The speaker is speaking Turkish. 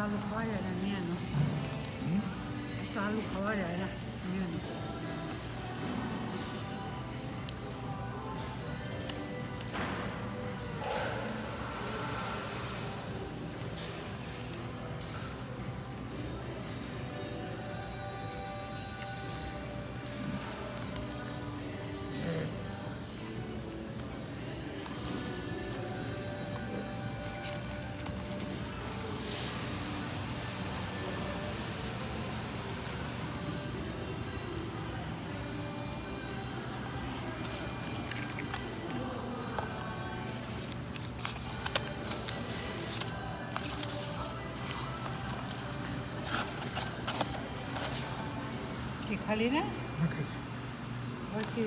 está Lujaria, la niña, ¿no? Está Lujaria, la niña, ¿no? কি খালি না? হ্যাঁ, ওই কি?